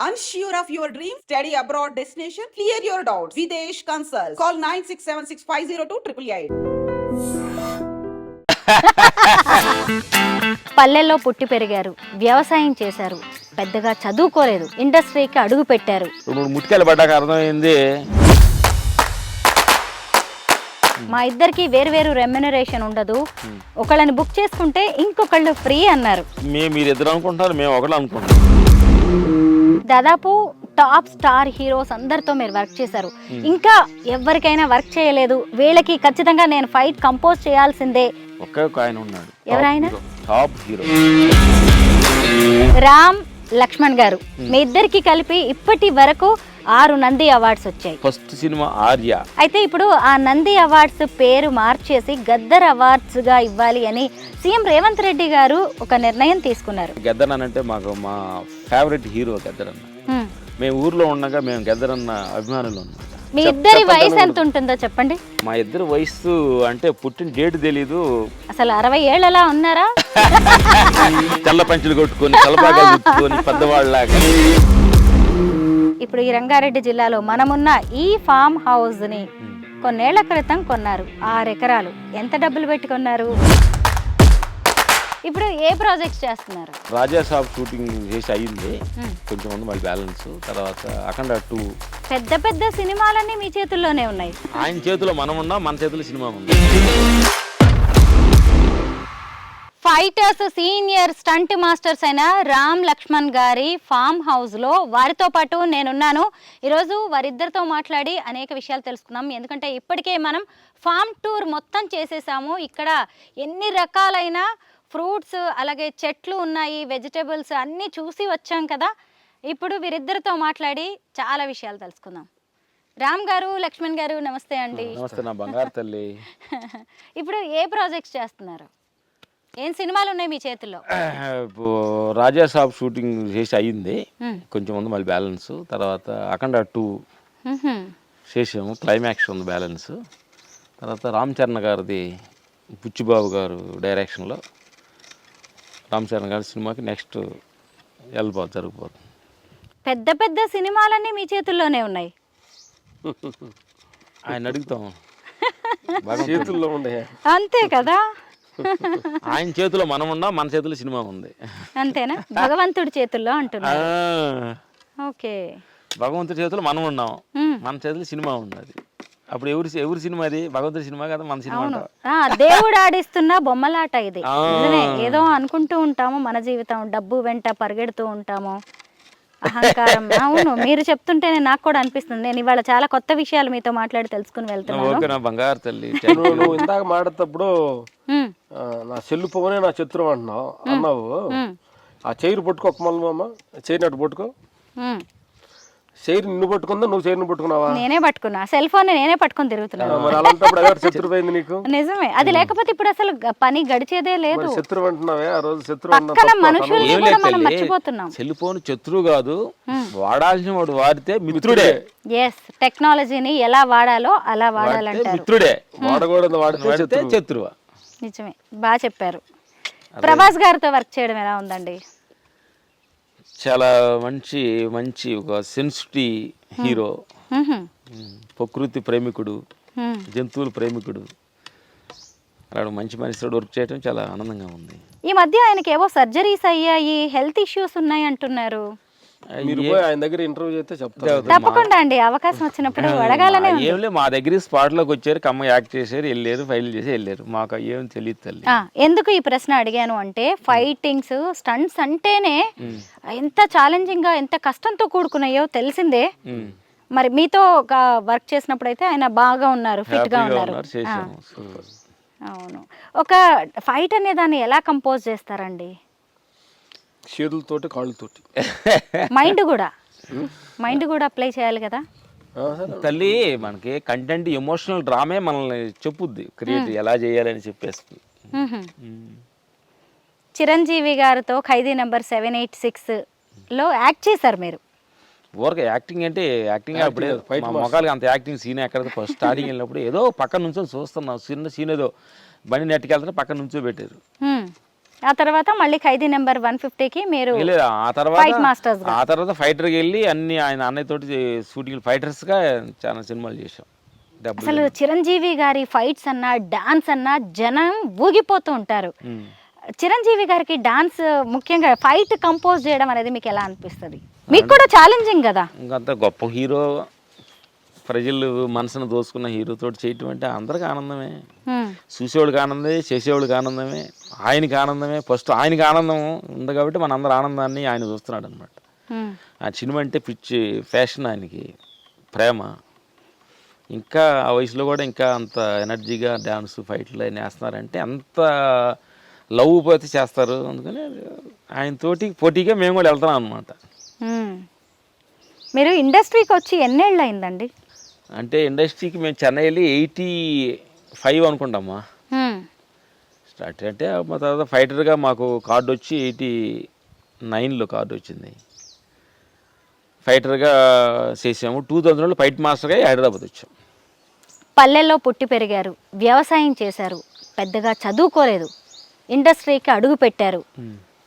Unsure of your dream? Study abroad destination? Clear your doubts. Videsh Consult. Call 9676502888. పల్లెల్లో పుట్టి పెరిగారు వ్యవసాయం చేశారు పెద్దగా చదువుకోలేదు ఇండస్ట్రీకి అడుగు పెట్టారు ఇప్పుడు పడ్డాక అర్థమైంది మా ఇద్దరికి వేరు వేరు రెమ్యునరేషన్ ఉండదు ఒకళ్ళని బుక్ చేసుకుంటే ఇంకొకళ్ళు ఫ్రీ అన్నారు మేము మీరు ఇద్దరు అనుకుంటున్నారు మేము ఒకళ్ళు అనుకుంటున్నాం దాదాపు టాప్ స్టార్ హీరోస్ అందరితో మీరు వర్క్ చేశారు. ఇంకా ఎవరికైనా వర్క్ చేయలేదు. వీళ్ళకి ఖచ్చితంగా నేను ఫైట్ కంపోజ్ చేయాల్సిందే. ఒకే ఒక ఆయన ఉన్నాడు. ఎవరాయన? Top hero Ram Lakshman garu. మీ ఇద్దరికి కలిపి ఇప్పటి వరకు ఆరు నంది అవార్డ్స్ వచ్చాయి. First cinema Arya. అయితే ఇప్పుడు ఆ నంది అవార్డ్స్ పేరు మార్చేసి గద్దర్ అవార్డ్స్గా ఇవ్వాలి అని సీఎం రేవంత్ రెడ్డి గారు ఒక నిర్ణయం తీసుకున్నారు. గద్దరన్ అంటే మాకు మా ఫేవరెట్ హీరో గద్దరన్న హ్మ్. మేము ఊర్లో ఉండగా మేము గద్దరన్న అభిమానులు ఉన్నాం. మీ ఇద్దరి వయసు ఎంత ఉంటుందో చెప్పండి. మా ఇద్దరు వయసు అంటే పుట్టిన డేట్ తెలీదు. అసలు అరవై ఏళ్ళలా ఉన్నారా? తెల్ల పంచులు కొట్టుకొని చుట్టుకొని పెద్దవాళ్ళలాగా. ఇప్పుడు ఈ రంగారెడ్డి జిల్లాలో మనమున్న ఈ ఫామ్ హౌస్ని కొన్నేళ్ళ క్రితం కొన్నారు. ఆరు ఎకరాలు. ఎంత డబ్బులు పెట్టి కొన్నారు? ఇప్పుడు ఏ ప్రాజెక్ట్స్ చేస్తున్నారు? రాజా సాబ్ షూటింగ్ చేసి అయ్యింది. కొంచెం ఉంది మళ్ళీ బ్యాలెన్స్. తర్వాత అఖండ టూ. పెద్ద పెద్ద సినిమాలన్నీ మీ చేతుల్లోనే ఉన్నాయి. ఆయన చేతిలో మనం ఉన్నాం మన చేతిలో సినిమా ఉంది. ఫైటర్స్ సీనియర్ స్టంట్ మాస్టర్స్ అయిన రామ్ లక్ష్మణ్ గారి ఫామ్ హౌస్లో వారితో పాటు నేనున్నాను. ఈరోజు వారిద్దరితో మాట్లాడి అనేక విషయాలు తెలుసుకున్నాం. ఎందుకంటే ఇప్పటికే మనం ఫామ్ టూర్ మొత్తం చేసేసాము. ఇక్కడ ఎన్ని రకాలైన ఫ్రూట్స్ అలాగే చెట్లు ఉన్నాయి వెజిటేబుల్స్ అన్నీ చూసి వచ్చాం కదా. ఇప్పుడు వీరిద్దరితో మాట్లాడి చాలా విషయాలు తెలుసుకుందాం. రామ్ గారు లక్ష్మణ్ గారు నమస్తే అండి. నమస్తే నా బంగారు తల్లి. ఇప్పుడు ఏ ప్రాజెక్ట్స్ చేస్తున్నారు? ఏం సినిమాలు ఉన్నాయి మీ చేతుల్లో? ఇప్పుడు రాజా సాబ్ షూటింగ్ చేసి అయ్యింది. కొంచెం ఉంది మళ్ళీ బ్యాలెన్స్. తర్వాత అఖండ టూ. చేసాము. క్లైమాక్స్ ఉంది బ్యాలెన్స్. తర్వాత రామ్ చరణ్ గారిది పుచ్చిబాబు గారు డైరెక్షన్లో. రామ్ చరణ్ గారి సినిమాకి నెక్స్ట్ వెళ్ళిపోతుంది జరిగిపోతుంది పెద్ద పెద్ద సినిమాలన్నీ మీ చేతుల్లోనే ఉన్నాయి. ఆయన అడుగుతాం. చేతుల్లో ఉండే. అంతే కదా? ఆయన చేతిలో మనం ఉన్నాం మన చేతిలో సినిమా ఉంది. అంతేనా? భగవంతుడి చేతుల్లో ఆ, అంటున్నారు ఓకే. భగవంతుడి చేతిలో మనం ఉన్నాం. మన చేతిలో సినిమా ఉన్నది. అప్పుడు ఎవరి ఎవరి సినిమా అది? భగవంతుడి సినిమా కదా మన సినిమా దేవుడు ఆడిస్తున్న బొమ్మలాట ఇది. ఏదో అనుకుంటూ ఉంటాము మన జీవితం డబ్బు వెంట పరిగెడుతూ ఉంటాము. అహంకారం. అవును మీరు చెప్తుంటేనే నాకు కూడా అనిపిస్తుంది. నేను ఇవాళ చాలా కొత్త విషయాలు మీతో మాట్లాడి తెలుసుకుని వెళ్తున్నాను. బంగారు తల్లి నువ్వు ఇందాక మాట్లాడేటప్పుడు నా సెల్లు పోనే నా శత్రువు అంటున్నావు అన్నావు. ఆ చైరు పట్టుకో ఒక మళ్ళీ మామ చైరు అటు పట్టుకో. చైరు నిన్ను పట్టుకుందా? నువ్వు చైరుని పట్టుకున్నావా? నేనే పట్టుకున్నా. సెల్ ఫోన్ నేనే పట్టుకొని తిరుగుతున్నాను. మరి అలాంటప్పుడు ఎవరు శత్రువు అయింది నీకు? నిజమే. అది లేకపోతే ఇప్పుడు అసలు పని గడిచేదే లేదు. మరి శత్రువు అంటున్నావే? ఆ రోజు శత్రువు సెల్ ఫోన్ శత్రువు కాదు. వాడాల్సిన వాడు వాడితే మిత్రుడే. ఎస్ టెక్నాలజీని ఎలా వాడాలో అలా వాడితే వాడాలంటారు. మిత్రుడే. వాడకూడదు వాడితే వాడితే శత్రువు. శత్రువా? నిజమే. బాగా చెప్పారు. ప్రభాస్ గారితో వర్క్ చేయడం ఎలా ఉందండి? చాలా మంచి మంచి ఒక సెన్సిటివ్ హీరో. ప్రకృతి ప్రేమికుడు. జంతువుల ప్రేమికుడు అలాంటి మంచి మనిషితో వర్క్ చేయడం చాలా ఆనందంగా ఉంది ఈ మధ్య ఆయనకి ఏవో సర్జరీస్ అయ్యాయి హెల్త్ ఇష్యూస్ ఉన్నాయి అంటున్నారు మీరు పోయి ఆయన దగ్గర ఇంటర్వ్యూ చేస్తే చెప్తారు. తప్పకుండా అండి అవకాశం వచ్చినప్పుడు అడగాలనే ఉంది. ఏం లేదు మా దగ్గర స్పాట్లోకి వచ్చారు కమ్మ యాక్ట్ చేశారు వెళ్ళారు ఫైల్ చేసి వెళ్ళారు. మాకు ఏం తెలియదు తల్లి. ఆ, ఎందుకు ఈ ప్రశ్న అడిగాను అంటే ఫైటింగ్స్ స్టంట్స్ అంటేనే ఎంత ఛాలెంజింగ్గా ఎంత కష్టంతో కూడుకున్నాయో తెలిసిందే. ఉమ్. మరి మీతో ఒక వర్క్ చేసినప్పుడు అయితే ఆయన బాగా ఉన్నారు ఫిట్గా హ్యాపీగా ఉన్నారు. ఉన్నారు చేసాము సూపర్. అవును. ఒక ఫైట్ అనే దాన్ని ఎలా కంపోజ్ చేస్తారండి? చేతులతోటి కాళ్ళతోటి. మైండ్ కూడా? మైండ్ కూడా అప్లై చేయాలి కదా? ఆ, సరే. తల్లి మనకి కంటెంట్ ఎమోషనల్ డ్రామే మనల్ని చెప్పుద్ది. క్రియేట్ ఎలా చేయాలని చెప్పేస్తుంది మ్హూ. చిరంజీవి గారితో ఖైదీ నెంబర్ సెవెన్ ఎయిట్ సిక్స్లో యాక్ట్ చేశారు మీరు. ఊరక యాక్టింగ్ అంటే యాక్టింగ్ అప్పుడే మా మొఖాలకి అంత యాక్టింగ్ సీన్ ఎక్కడ ఫస్ట్ స్టార్టింగ్ వెళ్ళినప్పుడు ఏదో పక్కన నుంచో చూస్తున్నాం. చిన్న సీన్ ఏదో బండి నెట్టుకెళ్తే పక్కన నుంచో పెట్టారు. మ్. ఆ తర్వాత మళ్ళీ ఖైదీ నెంబర్ వన్ ఫిఫ్టీకి మీరు ఆ తర్వాత గా. ఆ తర్వాత ఫైటర్కి వెళ్ళి అన్ని ఆయన అన్నయ్య తోటి షూటింగ్ ఫైటర్స్గా చాలా సినిమాలు డబ్బులు అసలు చిరంజీవి గారి ఫైట్స్ అన్నా డాన్స్ అన్నా జనం ఊగిపోతూ ఉంటారు. చిరంజీవి గారికి డాన్స్ ముఖ్యంగా ఫైట్ కంపోజ్ చేయడం అనేది మీకు ఎలా అనిపిస్తుంది? మీకు కూడా ఛాలెంజింగ్ కదా? ఇంకంత గొప్ప హీరో ప్రజలు మనసును దోసుకున్న హీరోతో చేయటం అంటే అందరికి ఆనందమే. చూసేవాడికి ఆనందమే చేసేవాడికి ఆనందమే ఆయనకి ఆనందమే. ఫస్ట్ ఆయనకి ఆనందం ఉంది కాబట్టి మన అందరి ఆనందాన్ని ఆయన చూస్తున్నాడు అనమాట. ఆ సినిమా అంటే పిచ్చి ఫ్యాషన్ ఆయనకి ప్రేమ. ఇంకా ఆ వయసులో కూడా ఇంకా అంత ఎనర్జీగా డ్యాన్స్ ఫైట్లు అన్నీ వేస్తున్నారంటే అంత లవ్ పోతే చేస్తారు. అందుకని ఆయనతోటి పోటీగా మేము కూడా వెళ్తున్నాం అనమాట. మీరు ఇండస్ట్రీకి వచ్చి ఎన్నేళ్ళు అయిందండి? అంటే ఇండస్ట్రీకి మేము చెన్నై వెళ్ళి ఎయిటీ ఫైవ్ అనుకుంటామా. స్టార్ట్ అంటే మా తర్వాత ఫైటర్గా మాకు కార్డు వచ్చి ఎయిటీ నైన్లో కార్డు వచ్చింది. ఫైటర్గా చేసాము. టూ థౌజండ్లో ఫైట్ మాస్టర్గా హైదరాబాద్ వచ్చాం. పల్లెల్లో పుట్టి పెరిగారు. వ్యవసాయం చేశారు. పెద్దగా చదువుకోలేదు. ఇండస్ట్రీకి అడుగు పెట్టారు.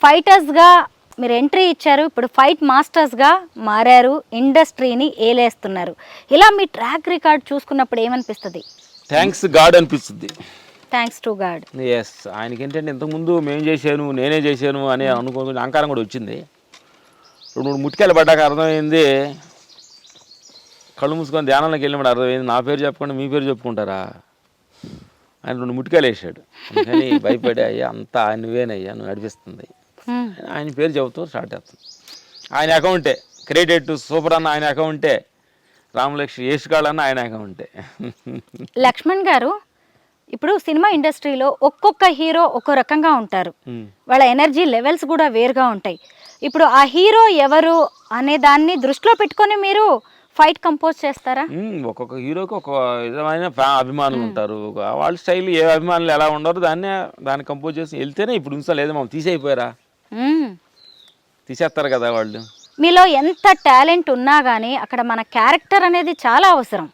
ఫైటర్స్గా మీరు ఎంట్రీ ఇచ్చారు ఇప్పుడు ఫైట్ మాస్టర్స్గా మారారు ఇండస్ట్రీని ఏలేస్తున్నారు. ఇలా మీ ట్రాక్ రికార్డ్ చూసుకున్నప్పుడు ఏమనిపిస్తుంది? థ్యాంక్స్ గాడ్ అనిపిస్తుంది. Thanks to god. ఎస్ ఆయనకి ఏంటంటే ఇంతకుముందు మేము చేశాను నేనే చేశాను అని అనుకో అహంకారం కూడా వచ్చింది. రెండు మూడు ముట్టికాయలు పడ్డాక అర్థమైంది కళ్ళు మూసుకొని ధ్యానంలోకి వెళ్ళినప్పుడు అర్థమైంది నా పేరు చెప్పకుండా మీ పేరు చెప్పుకుంటారా? ఆయన రెండు ముట్టికాయలు వేసాడు అందుకని భయపడి అయ్యా అంతా ఆయన నువ్వేనయ్యా నువ్వు నడిపిస్తుంది. ఆయన పేరు చెబుతూ స్టార్ట్ అవుతుంది ఆయన అకౌంటే క్రెడిట్ సూపర్ అన్న ఆయన అకౌంటే రామలక్ష్మి ఏసుగాళ్ళు అన్న ఆయన అకౌంటే. లక్ష్మణ్ గారు ఇప్పుడు సినిమా ఇండస్ట్రీలో ఒక్కొక్క హీరో ఒక్కో రకంగా ఉంటారు. వాళ్ళ ఎనర్జీ లెవెల్స్ కూడా వేరుగా ఉంటాయి. ఇప్పుడు ఆ హీరో ఎవరు అనే దాన్ని దృష్టిలో పెట్టుకొని మీరు ఫైట్ కంపోజ్ చేస్తారా. ఒక్కొక్క హీరోకి ఒక విధమైన అభిమానులు ఉంటారు. వాళ్ళ స్టైల్ ఏ అభిమానులు ఎలా ఉండరు దాన్నే దాన్ని కంపోజ్ చేసి వెళ్తేనే ఇప్పుడు ఉంచా లేదు మాకు తీసేయిపోయారా. తీసేస్తారు కదా వాళ్ళు. మీలో ఎంత టాలెంట్ ఉన్నా కానీ అక్కడ మన క్యారెక్టర్ అనేది చాలా అవసరం.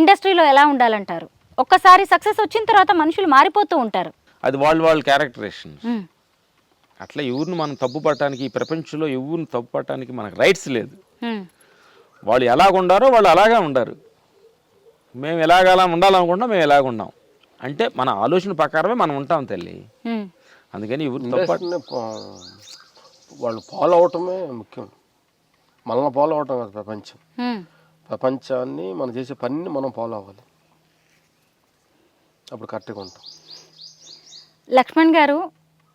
ఇండస్ట్రీలో ఎలా ఉండాలంటారు? ఒక్కసారి సక్సెస్ వచ్చిన తర్వాత మనుషులు మారిపోతూ ఉంటారు. అది వాళ్ళు వాళ్ళ క్యారెక్టరేషన్. అట్లా ఎవరిని మనం తప్పు పట్టడానికి ఈ ప్రపంచంలో ఎవరిని తప్పు పట్టడానికి మనకు రైట్స్ లేదు. వాళ్ళు ఎలాగ ఉండారో వాళ్ళు అలాగే ఉండారు. మేము ఎలాగ అలా ఉండాలనుకుంటాం మేము ఎలాగ ఉన్నాం. అంటే మన ఆలోచన ప్రకారమే మనం ఉంటాం తల్లి. అందుకని ఎవరు వాళ్ళు ఫాలో అవటమే ముఖ్యం. మనల్ని ఫాలో అవటం కాదు ప్రపంచం. ప్రపంచాన్ని మనం చేసే పనిని మనం ఫాలో అవ్వాలి అప్పుడు కరెక్ట్గా ఉంటాం. లక్ష్మణ్ గారు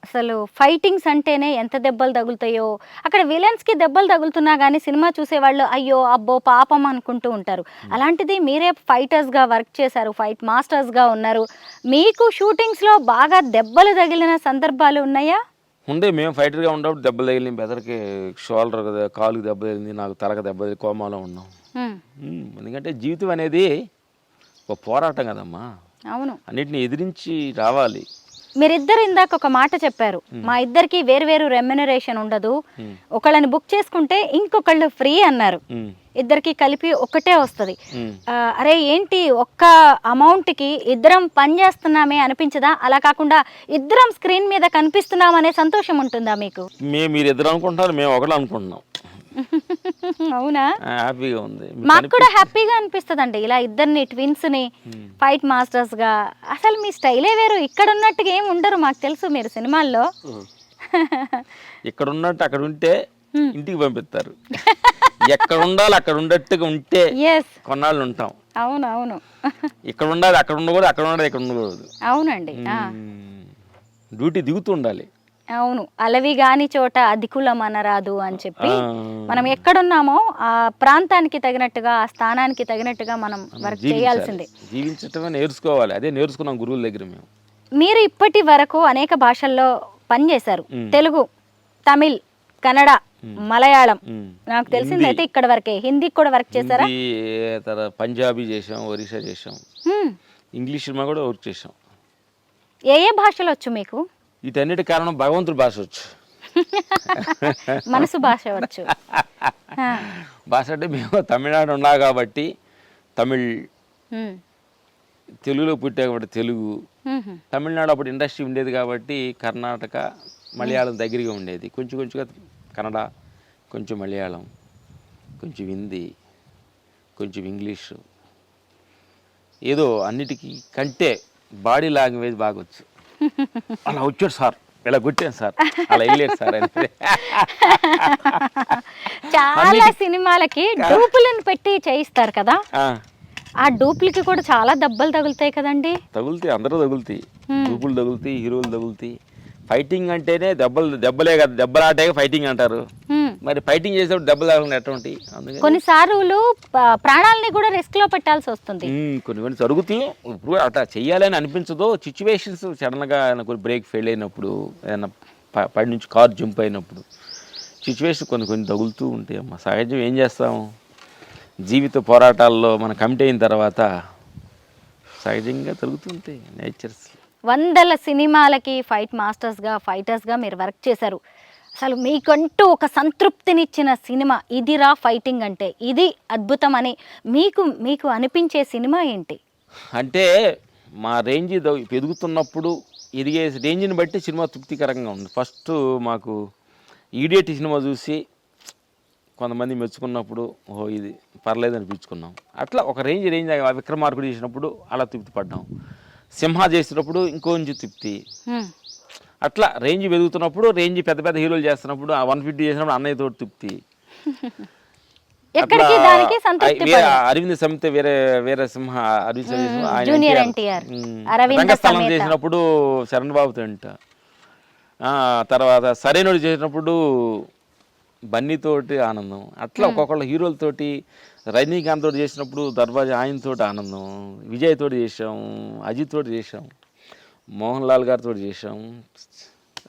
అసలు ఫైటింగ్స్ అంటేనే ఎంత దెబ్బలు తగులుతాయో అక్కడ విలన్స్కి దెబ్బలు తగులుతున్నా కానీ సినిమా చూసేవాళ్ళు అయ్యో అబ్బో పాపం అనుకుంటూ ఉంటారు. అలాంటిది మీరే ఫైటర్స్గా వర్క్ చేశారు ఫైట్ మాస్టర్స్గా ఉన్నారు. మీకు షూటింగ్స్లో బాగా దెబ్బలు తగిలిన సందర్భాలు ఉన్నాయా? ఉండే మేము ఫైటర్గా ఉన్నప్పుడు దెబ్బలు తగిలింది బెదర్కి షోల్డర్ కాలుకి దెబ్బ తగిలింది నాకు తలకు దెబ్బ తగిలి కోమాలో ఉన్నాం. ఎందుకంటే జీవితం అనేది ఒక పోరాటం కదమ్మా. అవును. అన్నిటిని ఎదిరించి రావాలి. మీరిద్దరు ఇందాక ఒక మాట చెప్పారు. మా ఇద్దరికి వేరు వేరు రెమ్యునరేషన్ ఉండదు. ఒకళ్ళని బుక్ చేసుకుంటే ఇంకొకళ్ళు ఫ్రీ అన్నారు. ఇద్దరికి కలిపి ఒకటే వస్తుంది. అరే ఏంటి ఒక్క అమౌంట్కి ఇద్దరం పని చేస్తున్నామే అనిపించదా? అలా కాకుండా ఇద్దరం స్క్రీన్ మీద కనిపిస్తున్నాం అనే సంతోషం ఉంటుందా మీకు? మేము మీరు ఇద్దరు అనుకుంటున్నారు మేము అనుకుంటున్నాం. అవునా? హ్యాపీగా ఉంది. మాకు కూడా హ్యాపీగా అనిపిస్తుందండి. ఇలా ఇద్దరిని ట్విన్స్ని ఫైట్ మాస్టర్స్గా. అసలు మీ స్టైలే వేరు. ఇక్కడ ఉన్నట్టుగా ఏం ఉండరు మాకు తెలుసు మీరు సినిమాల్లో. ఇక్కడ ఉన్నట్టు అక్కడ ఉంటే ఇంటికి పంపిస్తారు. ఎక్కడ ఉండాలి అక్కడ ఉండట్టుగా ఉంటే కొన్నాళ్ళు ఉంటాం. అవును అవును ఇక్కడ ఉండాలి అక్కడ ఉండకూడదు అక్కడ ఉండాలి ఇక్కడ ఉండకూడదు. అవునండి. డ్యూటీ దిగుతూ ఉండాలి. అవును అలవి గాని చోట అధికులం అనరాదు అని చెప్పి మనం ఎక్కడున్నామో ఆ ప్రాంతానికి తగినట్టుగా ఆ స్థానానికి తగినట్టుగా మనం వర్క్. చేయాల్సిందే. జీవించటమే నేర్చుకోవాలి. అదే నేర్చుకున్నాం గురువుల దగ్గర మేము. మీరు ఇప్పటి వరకు అనేక భాషల్లో పనిచేశారు. తెలుగు తమిళ్ కన్నడ మలయాళం. నాకు తెలిసింది అయితే ఇక్కడ వరకే. హిందీకి కూడా వర్క్ చేశారా? హిందీ పంజాబీ చేసాం ఒరిస్సా చేసాం. ఇంగ్లీష్ కూడా వర్క్ చేసాం ఏ ఏ భాషలు వచ్చు మీకు? వీటన్నిటి కారణం భగవంతుడి భాష వచ్చు మనసు భాష వచ్చు. భాష అంటే మేము తమిళనాడు ఉన్నా కాబట్టి తమిళ్. తెలుగులో పుట్టా కాబట్టి తెలుగు. తమిళనాడు అప్పుడు ఇండస్ట్రీ ఉండేది కాబట్టి కర్ణాటక మలయాళం దగ్గరగా ఉండేది కొంచెం కొంచెంగా కన్నడ కొంచెం మలయాళం కొంచెం హిందీ కొంచెం ఇంగ్లీషు ఏదో అన్నిటికీ కంటే బాడీ లాంగ్వేజ్ బాగా వచ్చు అలా వచ్చాడు సార్. ఇలా కొట్టాను సార్. అలా వేయలేదు సార్ చాలా సినిమాలకి డూపులను పెట్టి చేయిస్తారు కదా. ఆ, డూపులకి కూడా చాలా దెబ్బలు తగులుతాయి కదండి. తగులుతాయి అందరూ తగులుతాయి. గ్రూపులు తగులుతాయి హీరోలు తగులుతాయి. ఫైటింగ్ అంటేనే దెబ్బలు దెబ్బలే కదా దెబ్బలాటే ఫైటింగ్ అంటారు. మరి ఫైటింగ్ చేసేటప్పుడు దెబ్బలు తగలకుండా ఎటువంటి కొన్నిసార్లు ప్రాణాలని కూడా రిస్క్లో పెట్టాల్సి వస్తుంది. కొన్ని కొన్ని జరుగుతాయి ఇప్పుడు అట్లా చెయ్యాలని అనిపించదు. సిచ్యువేషన్స్ సడన్గా కొన్ని బ్రేక్ ఫెయిల్ అయినప్పుడు ఏదైనా ప- పై నుంచి కార్ జంప్ అయినప్పుడు సిచ్యువేషన్ కొన్ని కొన్ని తగులుతూ ఉంటాయి అమ్మ. సహజం ఏం చేస్తాము జీవిత పోరాటాల్లో మనం కమిట్ అయిన తర్వాత సహజంగా జరుగుతుంటాయి నేచర్స్ వందల సినిమాలకి ఫైట్ మాస్టర్స్గా ఫైటర్స్గా మీరు వర్క్ చేశారు. అసలు మీకంటూ ఒక సంతృప్తినిచ్చిన సినిమా ఇదిరా ఫైటింగ్ అంటే ఇది అద్భుతం అని మీకు మీకు అనిపించే సినిమా ఏంటి? అంటే మా రేంజ్ ఎదుగుతున్నప్పుడు ఎదిగే రేంజ్ని బట్టి సినిమా తృప్తికరంగా ఉంది. ఫస్ట్ మాకు ఈడియట్ సినిమా చూసి కొంతమంది మెచ్చుకున్నప్పుడు ఓహో ఇది పర్లేదు అనిపించుకున్నాం. అట్లా ఒక రేంజ్ రేంజ్ విక్రమార్కుడు చేసినప్పుడు అలా తృప్తి పడ్డాం సింహ చేసినప్పుడు ఇంకొంచెం తృప్తి. అట్లా రేంజ్ పెరుగుతున్నప్పుడు రేంజ్ పెద్ద పెద్ద హీరోలు చేస్తున్నప్పుడు ఆ వన్ ఫిఫ్టీ చేసినప్పుడు అన్నయ్య తోటి తృప్తి. అరవింద్ సమిత వేరే వేరే సింహ అరవింద్ రంగస్థలం సమేత. చేసినప్పుడు శరణ్ బాబుతో అంట ఆ, తర్వాత సరైనడు చేసినప్పుడు బన్నీతోటి ఆనందం. అట్లా ఒక్కొక్కళ్ళ హీరోలతోటి రజనీకాంత్ తోటి చేసినప్పుడు దర్వాజా ఆయనతోటి ఆనందం విజయ్ తోటి చేసాం అజిత్ తోటి చేసాం మోహన్ లాల్ గారితో చేసాం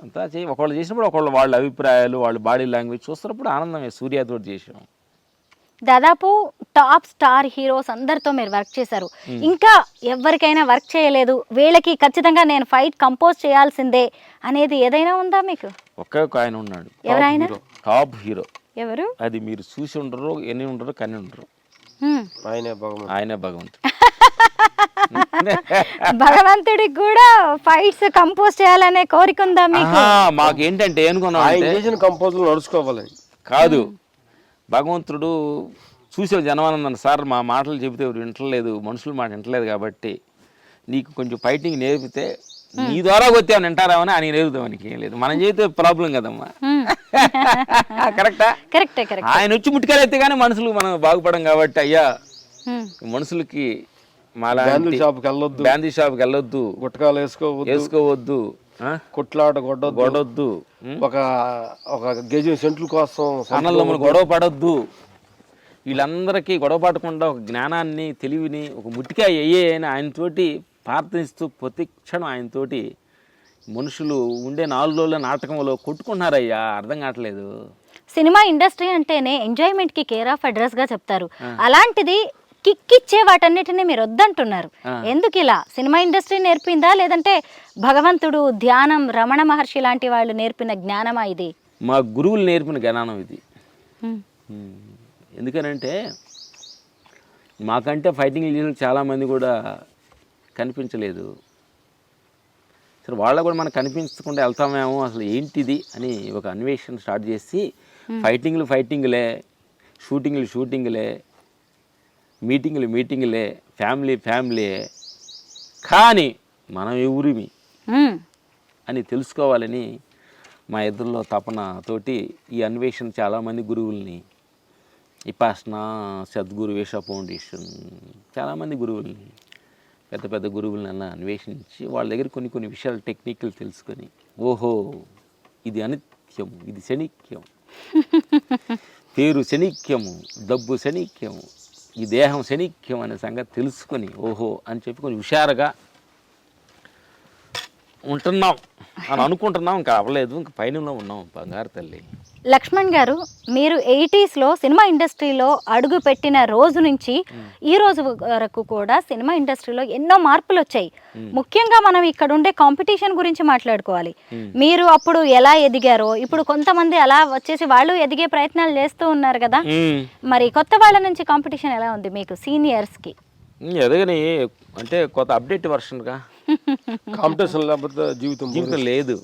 అంతా చేయి ఒకళ్ళు చేసినప్పుడు ఒకళ్ళు వాళ్ళ అభిప్రాయాలు వాళ్ళ బాడీ లాంగ్వేజ్ చూస్తున్నప్పుడు ఆనందమే. సూర్యతో చేసాం దాదాపు టాప్ స్టార్ హీరోస్ అందరితో మీరు వర్క్ చేశారు. ఇంకా ఎవరికైనా వర్క్ చేయలేదు. వీళ్ళకి ఖచ్చితంగా నేను ఫైట్ కంపోజ్ చేయాల్సిందే అనేది ఏదైనా ఉందా మీకు? ఒకే ఒక ఆయన ఉన్నాడు. ఎవరాయన? టాప్ హీరో ఎవరు? అది మీరు చూసి ఉండరు ఎన్ని ఉండరు కని ఉండరు. హ్మ్. ఆయనే భగవంతుడు. ఆయనే భగవంతుడు. భగవంతుడికి కూడా ఫైట్స్ కంపోజ్ చేయాలనే కోరిక ఉందా మీకు? ఆయన అంటే చేసిన కంపోజర్లు నడుచుకోవాలని కాదు భగవంతుడు చూసే జనమానందన్ సార్ మా మాటలు చెబితే ఎవరు వింటలేదు మనుషుల మాట వింటలేదు కాబట్టి నీకు కొంచెం ఫైటింగ్ నేర్పితే నీ ద్వారా వచ్చామని వింటారామని ఆయన నేర్పుతామనికి ఏం లేదు. మనం చేస్తే ప్రాబ్లం కదమ్మా. కరెక్టా? కరెక్టే కరెక్ట్. ఆయన వచ్చి ముట్టుకెళ్ళైతే కానీ మనుషులు మనం బాగుపడం కాబట్టి అయ్యా. మనుషులకి బ్యాండిల్ షాప్కి వెళ్ళొద్దు. బ్యాందీ షాప్కి వెళ్ళొద్దు. గుట్టకాలు వేసుకోవద్దు. వేసుకోవద్దు? కుట్లాట గొడవద్దు ఉం? ఒక ఒక గేజీ సెంట్ల కోసం అన్నదమ్ములు గొడవ పడొద్దు. వీళ్ళందరికీ గొడవ పడకుండా ఒక జ్ఞానాన్ని తెలివిని ఒక ముట్టిగా అయ్యే అని ఆయనతోటి ప్రార్థిస్తూ ప్రతి క్షణం ఆయనతోటి మనుషులు ఉండే నాలుగు రోజుల నాటకంలో కొట్టుకుంటున్నారయ్యా. అర్థం కావట్లేదు. సినిమా ఇండస్ట్రీ అంటేనే ఎంజాయ్మెంట్కి కేర్ ఆఫ్ అడ్రస్గా చెప్తారు అలాంటిది కిక్ ఇచ్చే వాటన్నిటిని మీరు వద్దంటున్నారు. ఎందుకు ఇలా? సినిమా ఇండస్ట్రీ నేర్పిందా? లేదంటే భగవంతుడు ధ్యానం రమణ మహర్షి లాంటి వాళ్ళు నేర్పిన జ్ఞానమా ఇది? మా గురువులు నేర్పిన జ్ఞానం ఇది. ఎందుకనంటే మాకంటే ఫైటింగ్ చేసిన చాలామంది కూడా కనిపించలేదు. సరే వాళ్ళకు కూడా మనకు కనిపించకుండా వెళ్తామేమో అసలు ఏంటిది అని ఒక అన్వేషణ స్టార్ట్ చేసి ఫైటింగ్లు ఫైటింగ్లే షూటింగ్లు షూటింగ్లే మీటింగ్లు మీటింగ్లే ఫ్యామిలీ ఫ్యామిలీ. కానీ మనం ఎవరిమి. అని తెలుసుకోవాలని మా ఇద్దరిలో తపన తోటి ఈ అన్వేషణ చాలామంది గురువుల్ని విపాసన సద్గురు వేష ఫౌండేషన్ చాలామంది గురువుల్ని పెద్ద పెద్ద గురువుల్ని అలా అన్వేషించి వాళ్ళ దగ్గర కొన్ని కొన్ని విషయాలు టెక్నిక్లు తెలుసుకొని ఓహో ఇది అనిత్యం ఇది శనిక్యం. పేరు శనిక్యము డబ్బు శనిక్యము ఈ దేహం శనిక్యం అనే సంగతి తెలుసుకొని ఓహో అని చెప్పి కొంచెం హుషారుగా ఉంటున్నాం. అని అనుకుంటున్నాం ఇంకా అవ్వలేదు ఇంకా పైన ఉన్నాం బంగారు తల్లి. లక్ష్మణ్ గారు మీరు 80s లో సినిమా ఇండస్ట్రీలో అడుగు పెట్టిన రోజు నుంచి ఈ రోజు వరకు కూడా సినిమా ఇండస్ట్రీలో ఎన్నో మార్పులు వచ్చాయి. ముఖ్యంగా మనం ఇక్కడ ఉండే కాంపిటీషన్ గురించి మాట్లాడుకోవాలి. మీరు అప్పుడు ఎలా ఎదిగారో ఇప్పుడు కొంతమంది అలా వచ్చేసి వాళ్ళు ఎదిగే ప్రయత్నాలు చేస్తూ ఉన్నారు కదా. మరి కొత్త వాళ్ళ నుంచి కాంపిటీషన్ ఎలా ఉంది మీకు సీనియర్స్కి ఎదగని అంటే కొత్త అప్డేట్ వర్షన్గా? కాంపిటీషన్ లేకపోతే జీవితం జీవితం లేదు.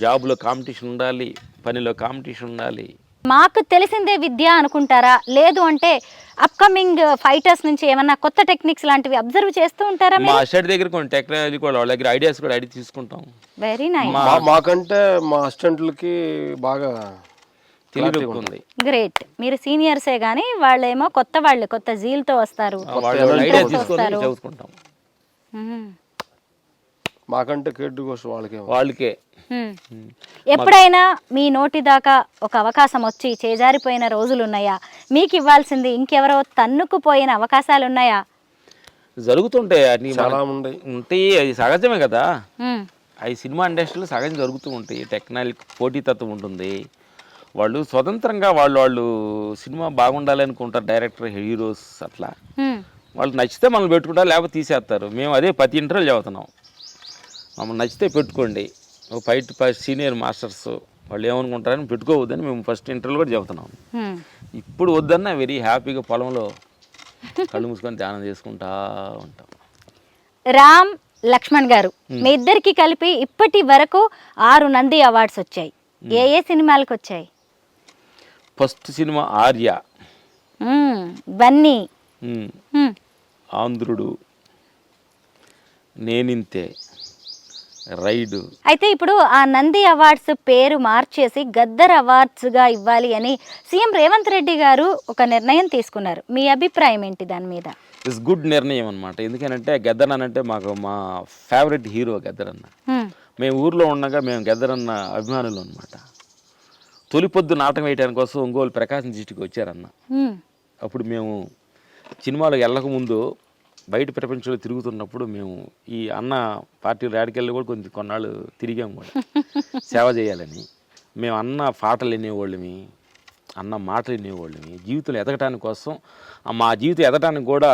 జాబ్లో కాంపిటీషన్ ఉండాలి పనిలో కాంపిటీషన్ ఉండాలి. మాకు తెలిసిందే విద్య అనుకుంటారా? లేదు అంటే అప్కమింగ్ ఫైటర్స్ నుంచి ఏమన్నా కొత్త టెక్నిక్స్ లాంటివి అబ్జర్వ్ చేస్తూ ఉంటారా మా అసిస్టెంట్ దగ్గర కొన్ని టెక్నాలజీ కూడా వాళ్ళ దగ్గర ఐడియాస్ కూడా అడిగి తీసుకుంటాం. వెరీ నైస్ మా- మాకంటే మా అసిస్టెంట్లకి బాగా గ్రేట్ మీరు సీనియర్సే కానీ వాళ్ళేమో కొత్త వాళ్ళు కొత్త జీల్తో వస్తారు వాళ్ళ ఐడియా Interest తీసుకొని వస్తారు. చదువుకుంటాం మ్మ్. మాకంటే కేటు కోసం వాళ్ళకే. మ్మ్. ఎప్పుడైనా మీ నోటి దాకా ఒక అవకాశం వచ్చి చేజారిపోయిన రోజులు ఉన్నాయా మీకు ఇవ్వాల్సింది ఇంకెవరో తన్నుకుపోయిన అవకాశాలు ఉన్నాయా జరుగుతుంటాయి అన్ని చాలా ఉంటాయి. అది సహజమే కదా. అవి సినిమా ఇండస్ట్రీలో సగం జరుగుతూ ఉంటాయి. టెక్నాలజీ పోటీతత్వం ఉంటుంది. వాళ్ళు స్వతంత్రంగా వాళ్ళు వాళ్ళు సినిమా బాగుండాలి అనుకుంటారు డైరెక్టర్ హీరోస్ అట్లా. మ్మ్. వాళ్ళకి నచ్చితే మనం పెట్టుకుంటారు లేకపోతే తీసేస్తారు. మేము అదే ప్రతి ఇంటర్వ్యూ చదువుతున్నాం మమ్మల్ని నచ్చితే పెట్టుకోండి. ఒక ఫైట్ ఫస్ట్ సీనియర్ మాస్టర్స్ వాళ్ళు ఏమనుకుంటారని పెట్టుకోవద్దని మేము ఫస్ట్ ఇంటర్వ్యూ కూడా చెబుతున్నాం. ఇప్పుడు వద్దన్నా వెరీ హ్యాపీగా పొలంలో కళ్ళు మూసుకొని ధ్యానం చేసుకుంటా ఉంటాం. రామ్ లక్ష్మణ్ గారు మీ ఇద్దరికి కలిపి ఇప్పటి వరకు ఆరు నంది అవార్డ్స్ వచ్చాయి. ఏ ఏ సినిమాలకు వచ్చాయి? First cinema Arya. Bunny. Andhrudu. Neninthe. Ride. అయితే ఇప్పుడు ఆ నంది అవార్డ్స్ పేరు మార్చేసి గద్దర్ అవార్డ్స్గా ఇవ్వాలి అని సీఎం రేవంత్ రెడ్డి గారు ఒక నిర్ణయం తీసుకున్నారు. మీ అభిప్రాయం ఏంటి దాని మీద? ఇట్స్ గుడ్ నిర్ణయం అనమాట ఎందుకనంటే గద్దరన్ అంటే మాకు మా ఫేవరెట్ హీరో గద్దరన్న మ్మ్. మేము ఊర్లో ఉండగా మేము గద్దరన్న అభిమానులు అనమాట తొలిపొద్దు నాటకం వేయడానికి కోసం ఒంగోలు ప్రకాశం డిస్టిక్ వచ్చారన్న. అప్పుడు మేము సినిమాలో వెళ్ళకముందు బయట ప్రపంచంలో తిరుగుతున్నప్పుడు మేము ఈ అన్న పార్టీ రాడికెళ్ళి కూడా కొంచెం కొన్నాళ్ళు తిరిగాము కూడా. సేవ చేయాలని. మేము అన్న పాటలు వినేవాళ్ళమి అన్న మాటలు వినేవాళ్ళమి. జీవితంలో ఎదగటానికి కోసం మా జీవితం ఎదగటానికి కూడా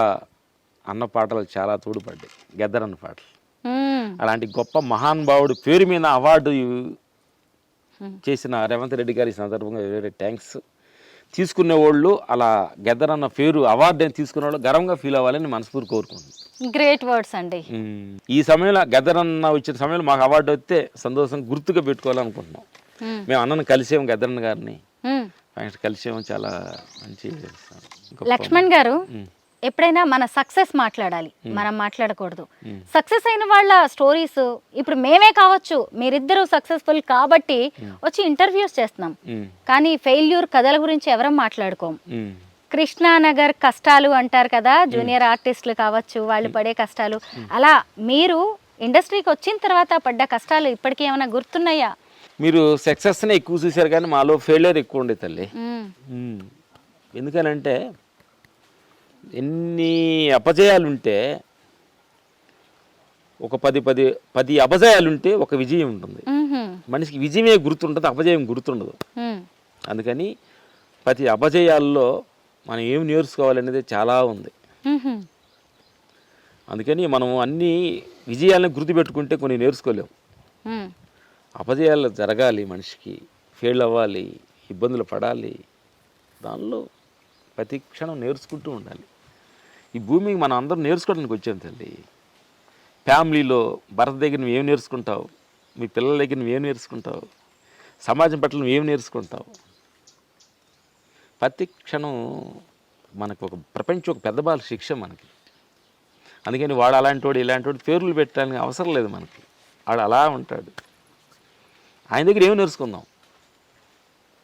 అన్న పాటలు చాలా తోడ్పడ్డాయి. గద్దరన్న పాటలు. అలాంటి గొప్ప మహానుభావుడు పేరు మీద అవార్డు చేసిన రేవంత్ రెడ్డి గారి సందర్భంగా వేరే థ్యాంక్స్ తీసుకునే వాళ్ళు అలా గెద్దరన్న పేరు అవార్డు తీసుకునే వాళ్ళు గర్వంగా ఫీల్ అవ్వాలని మనస్ఫూర్తి కోరుకుంటున్నాను. గ్రేట్ వర్డ్స్ అండి. ఈ సమయంలో గద్దరన్న వచ్చిన సమయంలో మాకు అవార్డు వస్తే సంతోషం గుర్తుగా పెట్టుకోవాలనుకుంటున్నాం. మ్మ్. అన్నను కలిసాము గద్దరన్న గారిని. కలిసాము చాలా మంచి లక్ష్మణ్ గారు. ఎప్పుడైనా మన సక్సెస్ మాట్లాడాలి. మనం మాట్లాడకూడదు. సక్సెస్ అయిన వాళ్ళ స్టోరీస్ ఇప్పుడు మేమే కావచ్చు మీరిద్దరూ సక్సెస్ఫుల్ కాబట్టి వచ్చి ఇంటర్వ్యూస్ చేస్తున్నాం. కానీ ఫెయిల్యూర్ కథల గురించి ఎవరం మాట్లాడుకోం. కృష్ణానగర్ కష్టాలు అంటారు కదా జూనియర్ ఆర్టిస్టులు కావచ్చు వాళ్ళు పడే కష్టాలు. అలా మీరు ఇండస్ట్రీకి వచ్చిన తర్వాత పడ్డ కష్టాలు ఇప్పటికీ ఏమైనా గుర్తున్నాయా? మీరు సక్సెస్నే ఎక్కువ చూశారు కానీ మాలో ఫెయిలియర్ ఎక్కువ ఉండే తల్లి. ఎందుకనంటే ఎన్ని అపజయాలుంటే ఒక పది పది పది అపజయాలుంటే ఒక విజయం ఉంటుంది. మనిషికి విజయమే గుర్తుంటుంది అపజయం గుర్తుండదు. అందుకని ప్రతి అపజయాల్లో మనం ఏం నేర్చుకోవాలనేది చాలా ఉంది. అందుకని మనం అన్ని విజయాలను గుర్తుపెట్టుకుంటే కొన్ని నేర్చుకోలేము. అపజయాలు జరగాలి మనిషికి ఫెయిల్ అవ్వాలి ఇబ్బందులు పడాలి దానిలో ప్రతి క్షణం నేర్చుకుంటూ ఉండాలి ఈ భూమికి మనం అందరం నేర్చుకోవడానికి వచ్చాం తల్లి. ఫ్యామిలీలో భర్త దగ్గర నువ్వు ఏం నేర్చుకుంటావు? మీ పిల్లల దగ్గర నువ్వు ఏం నేర్చుకుంటావు? సమాజం పట్ల నువ్వు ఏం నేర్చుకుంటావు? ప్రతి క్షణం మనకు ఒక ప్రపంచం ఒక పెద్ద బాల శిక్ష మనకి. అందుకని వాడు అలాంటి వాడు ఇలాంటి వాడు పేర్లు పెట్టడానికి అవసరం లేదు మనకి. వాడు అలా ఉంటాడు. ఆయన దగ్గర ఏమి నేర్చుకుందాం?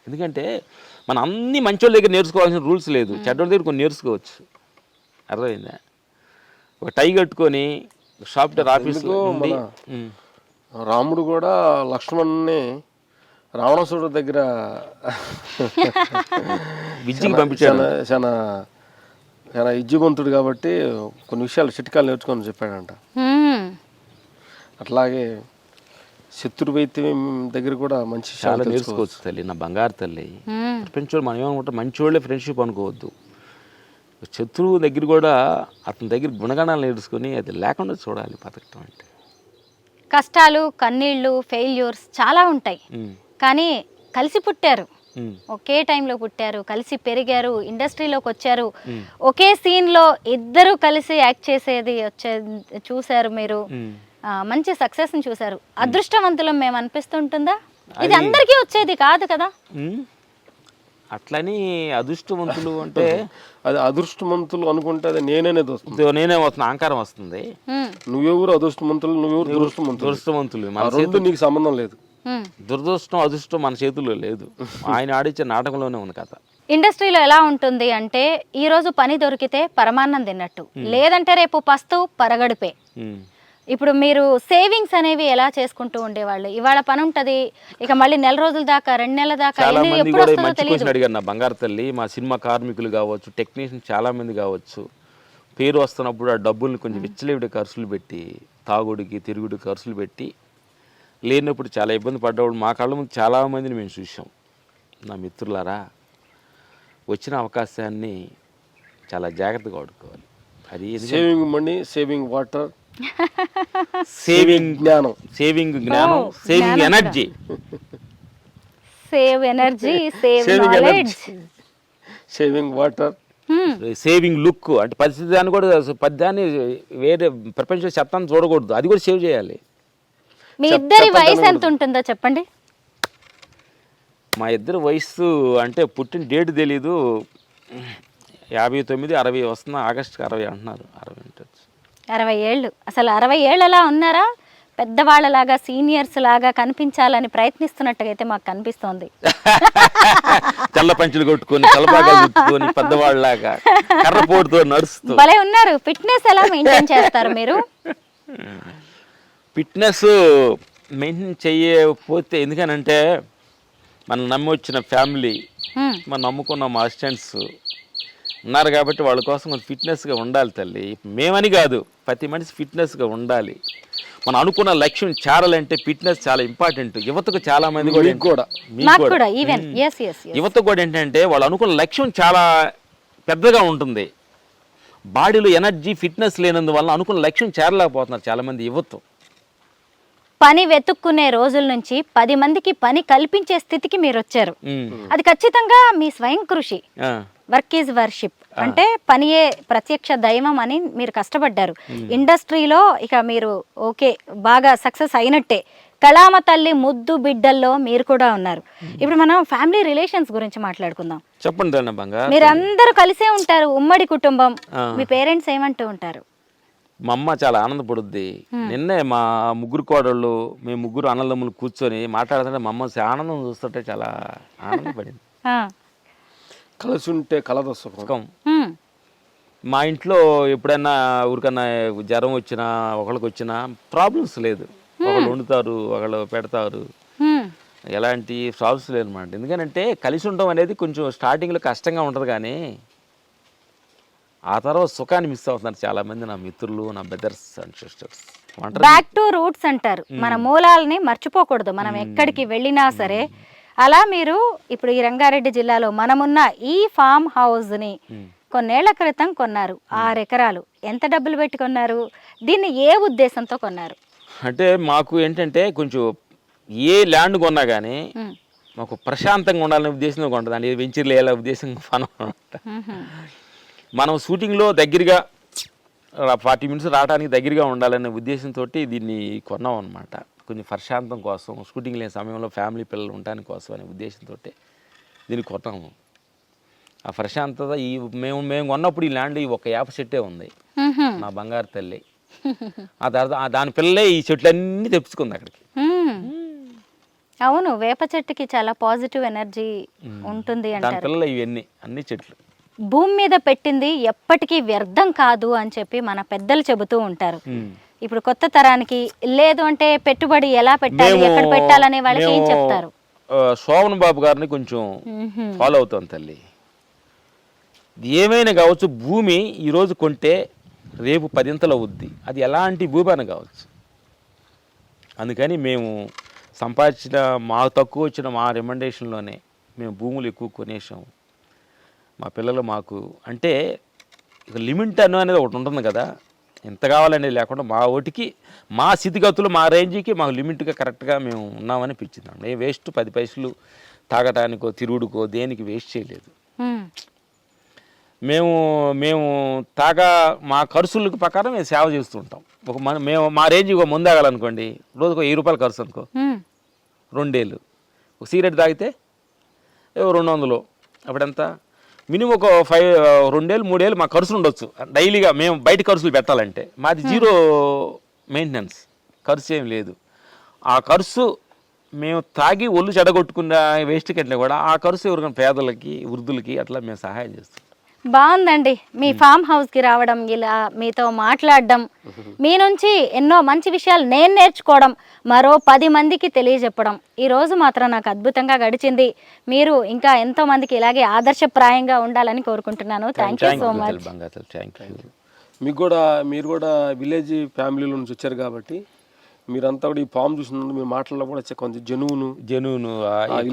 ఎందుకంటే మనం అన్ని మంచోళ్ళ దగ్గర నేర్చుకోవాల్సిన రూల్స్ లేదు. చెడ్డోళ్ళ దగ్గర కొన్ని నేర్చుకోవచ్చు. అర్థమైందా? ఒక టై కట్టుకొని సాఫ్ట్వేర్ ఆఫీస్లో రాముడు కూడా లక్ష్మణ్ని రావణాసురుడు దగ్గర విద్యకి పంపించాడు. చాలా చాలా ఇజ్జిమంతుడు కాబట్టి కొన్ని విషయాలు చిట్కాలు నేర్చుకొని చెప్పాడంట. అట్లాగే శత్రువైద్యం దగ్గర కూడా మంచి చాలా నేర్చుకోవచ్చు తల్లి నా బంగారు తల్లి. ప్రపంచంలో మనం ఏమనుకుంటాం? మంచోళ్ళే ఫ్రెండ్షిప్ అనుకోవద్దు. శత్రువు దగ్గర కూడా అతని దగ్గర గుణగణాలు నేర్చుకొని అది లేకుండా చూడాలి బతకటం అంటే. కష్టాలు కన్నీళ్ళు ఫెయిల్యూర్స్ చాలా ఉంటాయి. కానీ కలిసి పుట్టారు. ఒకే టైంలో పుట్టారు కలిసి పెరిగారు ఇండస్ట్రీలోకి వచ్చారు. ఒకే సీన్లో ఇద్దరు కలిసి యాక్ట్ చేసేది వచ్చే చూశారు మీరు. మంచి సక్సెస్ని చూశారు. అదృష్టవంతులం మేము అనిపిస్తుంటుందా? ఇది అందరికీ వచ్చేది కాదు కదా. అట్లని అదృష్టవంతులు అంటే అది అదృష్టవంతులు అనుకుంటే అది నేననేది వస్తుంది. నేనే వస్తున్నా అహంకారం వస్తుంది. నువ్వెవరు అదృష్టవంతులు నువ్వెవరు దురదృష్టవంతులు? దురదృష్టవంతులు? మన రెండు నీకు సంబంధం లేదు. దురదృష్టం అదృష్టం మన చేతుల్లో లేదు. ఆయన ఆడిచ్చే నాటకంలోనే ఉంది కథ. ఇండస్ట్రీలో ఎలా ఉంటుంది అంటే ఈ రోజు పని దొరికితే పరమాన్నం తిన్నట్టు. లేదంటే రేపు పస్తు పరగడిపే. ఇప్పుడు మీరు సేవింగ్స్ అనేవి ఎలా చేసుకుంటూ ఉండేవాళ్ళు? ఇవాళ పని ఉంటది ఇక మళ్ళీ నెల రోజుల దాకా రెండు నెలల దాకా చాలా మంది కూడా మంచి క్వశ్చన్ అడిగారు నా బంగారు తల్లి మా సినిమా కార్మికులు కావచ్చు టెక్నీషియన్ చాలా మంది కావచ్చు. పేరు వస్తున్నప్పుడు ఆ డబ్బుల్ని కొంచెం విచ్చలేవిడి ఖర్చులు పెట్టి తాగుడికి తిరుగుడు ఖర్చులు పెట్టి లేనప్పుడు చాలా ఇబ్బంది పడ్డవాళ్ళు. మా కళ్ళ ముందు చాలా మందిని మేము చూసాం నా మిత్రులారా వచ్చిన అవకాశాన్ని చాలా జాగ్రత్తగా వాడుకోవాలి. అది saving money saving water saving జ్ఞానం సేవింగ్ జ్ఞానం saving energy save energy save saving knowledge saving water saving look అంటే పరిస్థితి దాన్ని కూడా పద్యాన్ని వేరే ప్రపంచ చెత్తాన్ని చూడకూడదు. అది కూడా సేవ్ చేయాలి. మీ ఇద్దరి వయసు ఎంత ఉంటుందో చెప్పండి. మా ఇద్దరు వయసు అంటే పుట్టిన డేట్ తెలీదు. యాభై తొమ్మిది అరవై వస్తున్న ఆగస్టుకి అరవై అంటున్నారు. అరవై ఉంటుంది అరవై ఏళ్ళు. అసలు అరవై ఏళ్ళలా ఉన్నారా? పెద్దవాళ్ళలాగా సీనియర్స్ లాగా కనిపించాలని ప్రయత్నిస్తున్నట్టుగా అయితే మాకు కనిపిస్తోంది. తెల్ల పంచులు కొట్టుకొని చుట్టుకొని పెద్దవాళ్ళలాగా కర్రపోటుతో నడుస్తూ. భలే ఉన్నారు. ఫిట్నెస్ ఎలా మెయింటైన్ చేస్తారు మీరు? ఫిట్నెస్ మెయింటైన్ చేయకపోతే ఎందుకనంటే మనం నమ్మి వచ్చిన ఫ్యామిలీ. మనం నమ్ముకున్న మా అసిస్టెంట్స్ ఉన్నారు కాబట్టి వాళ్ళ కోసం కొంచెం ఫిట్నెస్గా ఉండాలి తల్లి. మేమని కాదు ప్రతి మనిషి ఫిట్నెస్గా ఉండాలి. మనం అనుకున్న లక్ష్యం చేరాలంటే ఫిట్నెస్ చాలా ఇంపార్టెంట్. యువతకు చాలా మంది కూడా కూడా. యువత కూడా. ఏంటంటే వాళ్ళు అనుకున్న లక్ష్యం చాలా పెద్దగా ఉంటుంది. బాడీలో ఎనర్జీ ఫిట్నెస్ లేనందువల్ల అనుకున్న లక్ష్యం చేరలేకపోతున్నారు చాలా మంది యువత. పని వెతుక్కునే రోజుల నుంచి పది మందికి పని కల్పించే స్థితికి మీరు వచ్చారు. అది ఖచ్చితంగా మీ స్వయం కృషి. ఆ. Work is worship. అంటే పనియే ప్రత్యక్ష దైవం అని మీరు కష్టపడ్డారు. ఇండస్ట్రీలో ఇక మీరు ఓకే బాగా సక్సెస్ అయినట్టే. కళామ తల్లి ముద్దు బిడ్డల్లో మీరు కూడా ఉన్నారు. ఇప్పుడు మనం ఫ్యామిలీ రిలేషన్స్ గురించి మాట్లాడుకుందాం. చెప్పండి బంగారు మీరందరూ కలిసే ఉంటారు ఉమ్మడి కుటుంబం. మీ పేరెంట్స్ ఏమంటూ ఉంటారు? మా అమ్మ చాలా ఆనందపడుద్ది. నిన్నే మా ముగ్గురు కోడళ్ళు మేము ముగ్గురు అన్నదమ్ములు కూర్చొని మాట్లాడుతుంటే మా అమ్మ ఆనందం చూస్తుంటే చాలా ఆనందపడింది. కలిసి ఉంటే కలద సుఖం. మా ఇంట్లో ఎప్పుడైనా ఊరికన్నా జ్వరం వచ్చినా ఒకళ్ళకి వచ్చినా ప్రాబ్లమ్స్ లేదు. ఒకళ్ళు వండుతారు ఒకళ్ళు పెడతారు. హ్మ్. ఎలాంటి ప్రాబ్లమ్స్ లేదు అనమాట ఎందుకంటే కలిసి ఉండడం అనేది కొంచెం స్టార్టింగ్లో కష్టంగా ఉంటుంది కానీ ఆ తర్వాత సుఖాన్ని మిస్ అవుతున్నారు చాలా మంది నా మిత్రులు నా brothers and sisters. Back to roots అంటారు. మన మూలాలని మర్చిపోకూడదు. మనం ఎక్కడికి వెళ్ళినా సరే అలా మీరు ఇప్పుడు ఈ రంగారెడ్డి జిల్లాలో మనమున్న ఈ ఫామ్ హౌస్ని కొన్నేళ్ళ క్రితం కొన్నారు. ఆరు ఎకరాలు. ఎంత డబ్బులు పెట్టి కొన్నారు? దీన్ని ఏ ఉద్దేశంతో కొన్నారు? అంటే మాకు ఏంటంటే కొంచెం ఏ ల్యాండ్ కొన్నా కానీ. మాకు ప్రశాంతంగా ఉండాలనే ఉద్దేశంతో కొంటుంది. అంటే వెంచర్లు వేయాల ఉద్దేశంగా మనం మ్హూ. మనం షూటింగ్లో దగ్గరగా ఫార్టీ మినిట్స్ రావడానికి దగ్గరగా ఉండాలనే ఉద్దేశంతో దీన్ని కొన్నాం అనమాట కొంచెం ప్రశాంతం కోసం షూటింగ్ లేని సమయంలో ఫ్యామిలీ పిల్లలు ఉండడానికి కోసం అనే ఉద్దేశంతో దీన్ని కొన్నాము ఆ ప్రశాంతత ఈ మేము మేము కొన్నప్పుడు ఈ ల్యాండ్ ఈ ఒక యాప చెట్టే ఉంది. మా బంగారు తల్లి. ఆ తర్వాత దాని పిల్లలే ఈ చెట్లన్నీ తెప్పించుకుంది అక్కడికి. అవును వేప చెట్టుకి చాలా పాజిటివ్ ఎనర్జీ ఉంటుంది దాని అంటారు. పిల్లలు ఇవన్నీ అన్ని చెట్లు. భూమి మీద పెట్టింది ఎప్పటికీ వ్యర్థం కాదు అని చెప్పి మన పెద్దలు చెబుతూ ఉంటారు. ఇప్పుడు కొత్త తరానికి లేదు అంటే పెట్టుబడి ఎలా పెట్టాలి? ఎక్కడ పెట్టాలనే వాళ్ళకి ఏం చెప్తారు? శోభన్ బాబు గారిని కొంచెం. ఫాలో అవుతాం తల్లి. ఇది ఏమైనా కావచ్చు భూమి ఈరోజు కొంటే రేపు పదింతలు అవుద్ది. అది ఎలాంటి భూమి అని కావచ్చు. అందుకని మేము సంపాదించిన మా తక్కువ వచ్చిన మా రికమెండేషన్లోనే మేము భూములు ఎక్కువ కొనేసాం మా పిల్లలు మాకు అంటే ఇక లిమిట్ అను అనేది ఒకటి ఉంటుంది కదా. ఎంత కావాలనేది లేకుండా మా ఓటికి మా స్థితిగతులు మా రేంజ్కి మాకు లిమిట్గా కరెక్ట్గా మేము ఉన్నామని పిచ్చిందండి ఏ వేస్ట్ పది పైసలు తాగటానికో తిరుగుడుకో దేనికి వేస్ట్ చేయలేదు. మేము మేము తాగా మా ఖర్చులకు ప్రకారం మేము సేవ చేస్తుంటాం ఒక మన మేము మా రేంజ్ ఒక ముందు తాగాలనుకోండి రోజుకు వెయ్యి రూపాయలు ఖర్చు అనుకో. రెండేళ్ళు. ఒక సిగరెట్ తాగితే రెండు వందలు. అప్పుడెంత? మినిమం ఒక ఫైవ్ రెండేళ్ళు మూడేళ్ళు మా ఖర్చులు ఉండొచ్చు. డైలీగా మేము బయట ఖర్చులు పెట్టాలంటే. మాది జీరో మెయింటెనెన్స్. ఖర్చు ఏం లేదు. ఆ ఖర్చు మేము తాగి ఒళ్ళు చెడగొట్టుకున్న వేస్ట్ కంటే కూడా ఆ ఖర్చు ఎవరికైనా పేదలకి వృద్ధులకి అట్లా మేము సహాయం చేస్తాం. బాగుందండి. మీ ఫామ్ హౌస్కి రావడం ఇలా మీతో మాట్లాడడం మీ నుంచి ఎన్నో మంచి విషయాలు నేను నేర్చుకోవడం మరో పది మందికి తెలియజెప్పడం. ఈ రోజు మాత్రం నాకు అద్భుతంగా గడిచింది. మీరు ఇంకా ఎంతో మందికి ఇలాగే ఆదర్శప్రాయంగా ఉండాలని కోరుకుంటున్నాను. థ్యాంక్ యూ సో మచ్ మీకు కూడా మీరు కూడా విలేజ్ ఫ్యామిలీలో నుంచి వచ్చారు కాబట్టి మీరంతా కూడా ఈ ఫామ్ చూసినందుకు మీ మాటల్లో కూడా చ- కొంచెం జనువును జనువును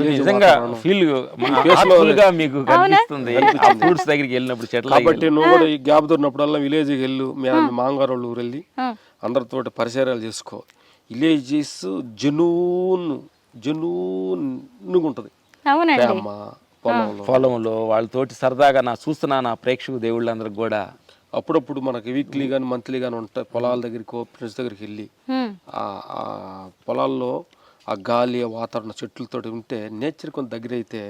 నిజంగా. ఫీల్ మీకు కనిపిస్తుంది. ఆ ఫ్రూట్స్ దగ్గరికి వెళ్ళినప్పుడు చెట్ల కాబట్టి నువ్వు కూడా ఈ గ్యాప్ దొరికినప్పుడల్లా విలేజ్కి వెళ్ళు. మీ మీ మామగారు వాళ్ళ ఊరు వెళ్ళి. అందరితో పరిచయాలు చేసుకో. విలేజెస్ జనూన్ జనూన్గా ఉంటుంది. పొలంలో. వాళ్ళతోటి సరదాగా నా చూస్తున్నా నా ప్రేక్షకు దేవుళ్ళందరికి కూడా అప్పుడప్పుడు మనకి వీక్లీ కానీ మంత్లీ కానీ ఉంటాయి. పొలాల దగ్గరికి ఫ్రెండ్స్ దగ్గరికి వెళ్ళి. ఆ ఆ పొలాల్లో ఆ గాలి వాతావరణ చెట్లతో ఉంటే నేచర్ కొంత దగ్గర అయితే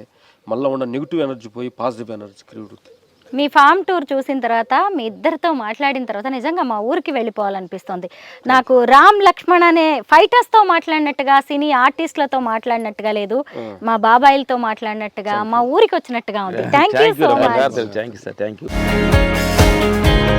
మళ్ళీ ఉన్న నెగిటివ్ ఎనర్జీ పోయి పాజిటివ్ ఎనర్జీ క్రియేట్ అవుతుంది మీ ఫామ్ టూర్ చూసిన తర్వాత మీ ఇద్దరితో మాట్లాడిన తర్వాత నిజంగా మా ఊరికి వెళ్ళిపోవాలనిపిస్తుంది. నాకు రామ్ లక్ష్మణ్ అనే ఫైటర్స్తో మాట్లాడినట్టుగా సినీ ఆర్టిస్టులతో మాట్లాడినట్టుగా లేదు. మా బాబాయిలతో మాట్లాడినట్టుగా మా ఊరికి వచ్చినట్టుగా ఉంది. Thank you so much thank you sir thank you Thank you.